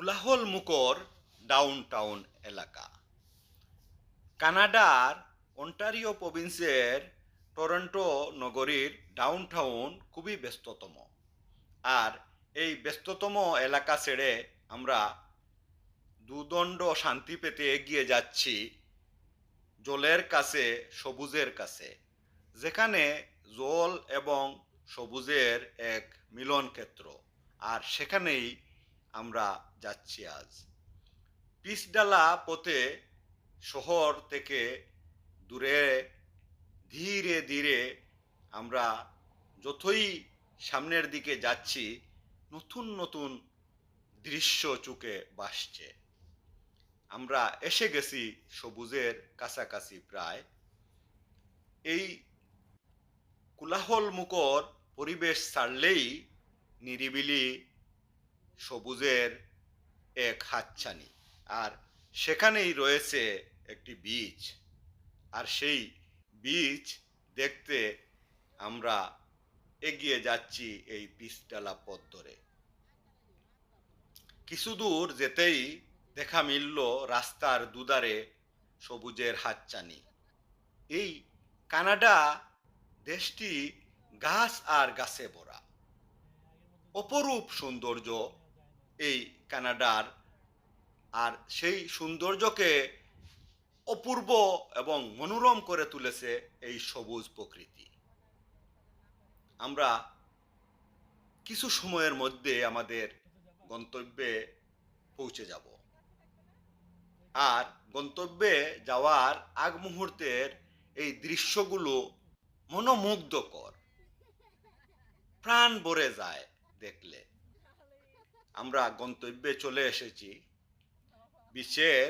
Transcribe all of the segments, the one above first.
কোলাহল মুখর ডাউনটাউন এলাকা। কানাডার অন্টারিও প্রভিন্সের টরন্টো নগরীর ডাউনটাউন খুবই ব্যস্ততম। আর এই ব্যস্ততম এলাকা ছেড়ে আমরা দুদণ্ড শান্তি পেতে এগিয়ে যাচ্ছি জলের কাছে, সবুজের কাছে। যেখানে জল এবং সবুজের এক মিলন ক্ষেত্র আর সেখানেই আমরা যাচ্ছি আজ। পিসডালা পথে শহর থেকে দূরে ধীরে ধীরে আমরা যতই সামনের দিকে যাচ্ছি, নতুন নতুন দৃশ্য চুকে ভাসছে। আমরা এসে গেছি সবুজের কাছাকাছি প্রায়। এই কোলাহল মুখর পরিবেশ ছাড়লেই নিরিবিলি সবুজের এক হাতছানি। আর সেখানেই রয়েছে একটি বীজ আর সেই বীজ দেখতে আমরা এগিয়ে যাচ্ছি এই পিসডালা পথ ধরে। কিছু দূর যেতেই দেখা মিলল রাস্তার দুধারে সবুজের হাতছানি। এই কানাডা দেশটি গাছ আর গাছে ভরা। অপরূপ সৌন্দর্য এই কানাডার। আর সেই সৌন্দর্যকে অপূর্ব এবং মনোরম করে তুলেছে এই সবুজ প্রকৃতি। আমরা কিছু সময়ের মধ্যে আমাদের গন্তব্যে পৌঁছে যাব। আর গন্তব্যে যাওয়ার আগ মুহূর্তের এই দৃশ্যগুলো মনোমুগ্ধকর। প্রাণ ভরে যায় দেখলে। আমরা গন্তব্যে চলে এসেছি। বিচের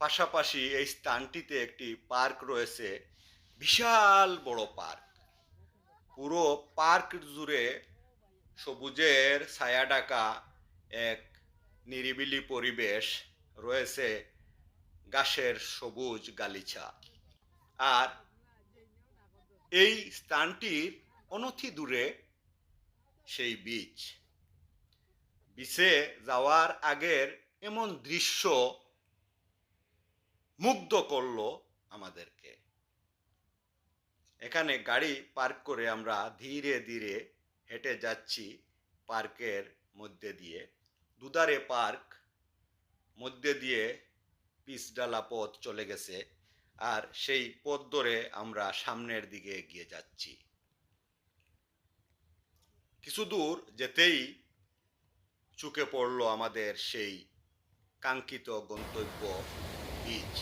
পাশাপাশি এই স্থানটিতে একটি পার্ক রয়েছে। বিশাল বড় পার্ক। পুরো পার্ক জুড়ে সবুজের ছায়া ডাকা এক নিরিবিলি পরিবেশ রয়েছে। গাছের সবুজ গালিচা। আর এই স্থানটির অনথি দূরে সেই বীচ বিচে যাওয়ার আগের এমন দৃশ্য মুগ্ধ করল আমাদেরকে। এখানে গাড়ি পার্ক করে আমরা ধীরে ধীরে হেঁটে যাচ্ছি পার্কের মধ্যে দিয়ে। দুধারে পার্ক, মধ্যে দিয়ে পিসডালা পথ চলে গেছে আর সেই পথ ধরে আমরা সামনের দিকে এগিয়ে যাচ্ছি। কিছু দূর যেতেই চুকে পড়ল আমাদের সেই কাঙ্ক্ষিত গন্তব্য বীজ